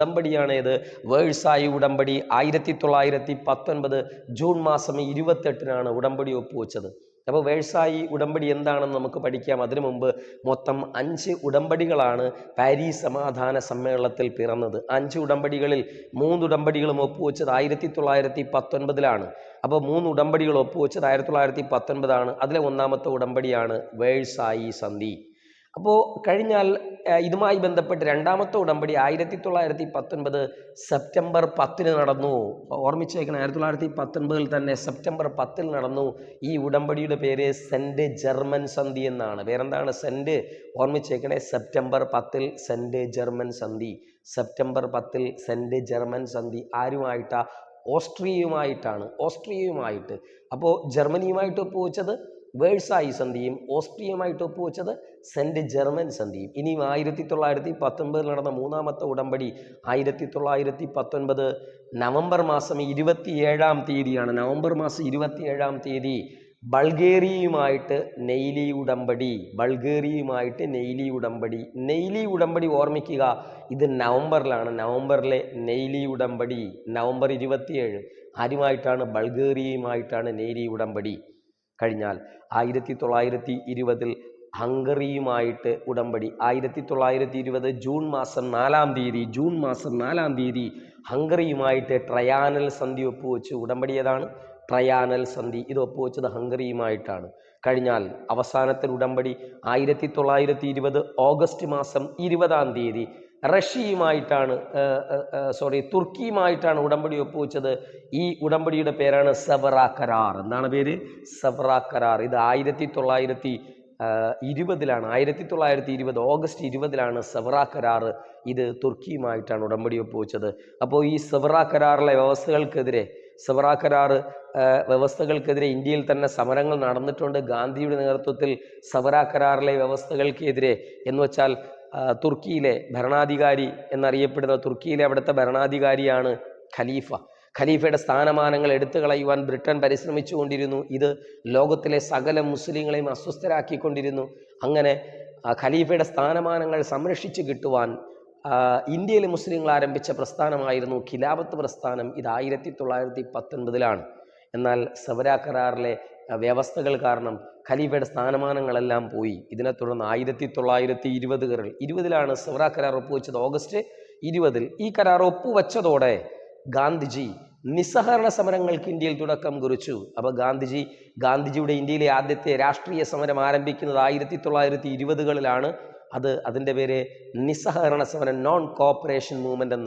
ഉടമ്പടിയാണ് ഇത്. വേഴ്സായി ഉടമ്പടി ആയിരത്തി തൊള്ളായിരത്തി പത്തൊൻപത് ജൂൺ മാസം ഇരുപത്തെട്ടിനാണ് ഉടമ്പടി ഒപ്പുവെച്ചത്. അപ്പോൾ വേഴ്സായി ഉടമ്പടി എന്താണെന്ന് നമുക്ക് പഠിക്കാം. അതിനു മുമ്പ് മൊത്തം അഞ്ച് ഉടമ്പടികളാണ് പാരീസ് സമാധാന സമ്മേളനത്തിൽ പിറന്നത്. അഞ്ച് ഉടമ്പടികളിൽ മൂന്ന് ഉടമ്പടികളും ഒപ്പുവെച്ചത് ആയിരത്തി തൊള്ളായിരത്തി പത്തൊൻപതിലാണ് അപ്പോൾ മൂന്ന് ഉടമ്പടികൾ ഒപ്പുവെച്ചത് ആയിരത്തി തൊള്ളായിരത്തി പത്തൊൻപതാണ് അതിലെ ഒന്നാമത്തെ ഉടമ്പടിയാണ് വേഴ്സായി സന്ധി. അപ്പോൾ കഴിഞ്ഞാൽ ഇതുമായി ബന്ധപ്പെട്ട് രണ്ടാമത്തെ ഉടമ്പടി ആയിരത്തി തൊള്ളായിരത്തി പത്തൊൻപത് സെപ്റ്റംബർ പത്തിന് നടന്നു. ഓർമ്മിച്ചേക്കണം ആയിരത്തി തൊള്ളായിരത്തി പത്തൊൻപതിൽ തന്നെ സെപ്റ്റംബർ പത്തിൽ നടന്നു ഈ ഉടമ്പടിയുടെ പേര് സെന്റ് ജർമ്മൻ സന്ധി എന്നാണ്. വേറെന്താണ് സെന്റ് ഓർമ്മിച്ചേക്കണേ സെപ്റ്റംബർ പത്തിൽ സെന്റ് ജർമ്മൻ സന്ധി. സെപ്റ്റംബർ പത്തിൽ സെന്റ് ജർമ്മൻ സന്ധി ആരുമായിട്ടാണ് ഓസ്ട്രിയയുമായിട്ടാണ് ഓസ്ട്രിയയുമായിട്ട്. അപ്പോൾ ജർമ്മനിയുമായിട്ട് ഒപ്പുവെച്ചത്? വേഴ്സായി സന്ധിയും ഓസ്ട്രിയയുമായിട്ട് ഒപ്പുവെച്ചത് സെന്റ് ജർമ്മൻ സന്ധിയും. ഇനിയും ആയിരത്തി തൊള്ളായിരത്തി പത്തൊൻപതിൽ നടന്ന മൂന്നാമത്തെ ഉടമ്പടി ആയിരത്തി തൊള്ളായിരത്തി പത്തൊൻപത് നവംബർ മാസം ഇരുപത്തിയേഴാം തീയതിയാണ്. നവംബർ മാസം ഇരുപത്തിയേഴാം തീയതി ബൾഗേറിയയുമായിട്ട് നെയ്ലി ഉടമ്പടി ബൾഗേറിയയുമായിട്ട് നെയ്ലി ഉടമ്പടി. നെയ്ലി ഉടമ്പടി ഓർമ്മിക്കുക ഇത് നവംബറിലാണ്. നവംബറിലെ നെയ്ലി ഉടമ്പടി നവംബർ ഇരുപത്തിയേഴ് ആരുമായിട്ടാണ്? ബൾഗേറിയയുമായിട്ടാണ് നെയ്ലി ഉടമ്പടി. കഴിഞ്ഞാൽ ആയിരത്തി തൊള്ളായിരത്തി ഇരുപതിൽ ഹംഗറിയുമായിട്ട് ഉടമ്പടി. ആയിരത്തി തൊള്ളായിരത്തി ഇരുപത് ജൂൺ മാസം നാലാം തീയതി ജൂൺ മാസം നാലാം തീയതി ഹംഗറിയുമായിട്ട് ട്രയാനൽ സന്ധി ഒപ്പുവെച്ച് ഉടമ്പടി ഏതാണ്? ട്രയാനൽ സന്ധി. ഇത് ഒപ്പുവെച്ചത് ഹംഗറിയുമായിട്ടാണ്. കഴിഞ്ഞാൽ അവസാനത്തെ ഉടമ്പടി ആയിരത്തി തൊള്ളായിരത്തി ഇരുപത് ഓഗസ്റ്റ് മാസം ഇരുപതാം തീയതി റഷ്യയുമായിട്ടാണ് സോറി തുർക്കിയുമായിട്ടാണ് ഉടമ്പടി ഒപ്പുവെച്ചത്. ഈ ഉടമ്പടിയുടെ പേരാണ് സവറ കരാർ. എന്താണ് പേര്? സവറ കരാർ. ഇത് ആയിരത്തി തൊള്ളായിരത്തി ഇരുപതിലാണ്. ആയിരത്തി തൊള്ളായിരത്തി ഇരുപത് ഓഗസ്റ്റ് ഇരുപതിലാണ് സവറ കരാർ. ഇത് തുർക്കിയുമായിട്ടാണ് ഉടമ്പടി ഒപ്പുവെച്ചത്. അപ്പോൾ ഈ സവറ കരാറിലെ വ്യവസ്ഥകൾക്കെതിരെ സവറ കരാർ വ്യവസ്ഥകൾക്കെതിരെ ഇന്ത്യയിൽ തന്നെ സമരങ്ങൾ നടന്നിട്ടുണ്ട്. ഗാന്ധിയുടെ നേതൃത്വത്തിൽ സവറ കരാറിലെ വ്യവസ്ഥകൾക്കെതിരെ. എന്ന് വെച്ചാൽ തുർക്കിയിലെ ഭരണാധികാരി എന്നറിയപ്പെടുന്ന തുർക്കിയിലെ അവിടുത്തെ ഭരണാധികാരിയാണ് ഖലീഫ. ഖലീഫയുടെ സ്ഥാനമാനങ്ങൾ എടുത്തു കളയുവാൻ ബ്രിട്ടൻ പരിശ്രമിച്ചുകൊണ്ടിരുന്നു. ഇത് ലോകത്തിലെ സകല മുസ്ലിങ്ങളെയും അസ്വസ്ഥരാക്കിക്കൊണ്ടിരുന്നു. അങ്ങനെ ഖലീഫയുടെ സ്ഥാനമാനങ്ങൾ സംരക്ഷിച്ചു കിട്ടുവാൻ ഇന്ത്യയിലെ മുസ്ലിങ്ങൾ ആരംഭിച്ച പ്രസ്ഥാനമായിരുന്നു ഖിലാഫത്ത് പ്രസ്ഥാനം. ഇത് ആയിരത്തി തൊള്ളായിരത്തി പത്തൊൻപതിലാണ്. എന്നാൽ സവരാ കരാറിലെ വ്യവസ്ഥകൾ കാരണം ഖലീഫയുടെ സ്ഥാനമാനങ്ങളെല്ലാം പോയി. ഇതിനെ തുടർന്ന് ആയിരത്തി തൊള്ളായിരത്തി ഇരുപതുകളിൽ ഇരുപതിലാണ് സൗറ കരാർ ഒപ്പുവെച്ചത് ഓഗസ്റ്റ് ഇരുപതിൽ ഈ കരാർ ഒപ്പുവെച്ചതോടെ ഗാന്ധിജി നിസ്സഹകരണ സമരങ്ങൾക്ക് ഇന്ത്യയിൽ തുടക്കം കുറിച്ചു. അപ്പോൾ ഗാന്ധിജി ഗാന്ധിജിയുടെ ഇന്ത്യയിലെ ആദ്യത്തെ രാഷ്ട്രീയ സമരം ആരംഭിക്കുന്നത് ആയിരത്തി തൊള്ളായിരത്തി ഇരുപതുകളിലാണ്. അത് അതിന്റെ പേര് നിസ്സഹകരണ സമരം നോൺ കോപ്പറേഷൻ മൂവ്മെന്റ് എന്നാണ്.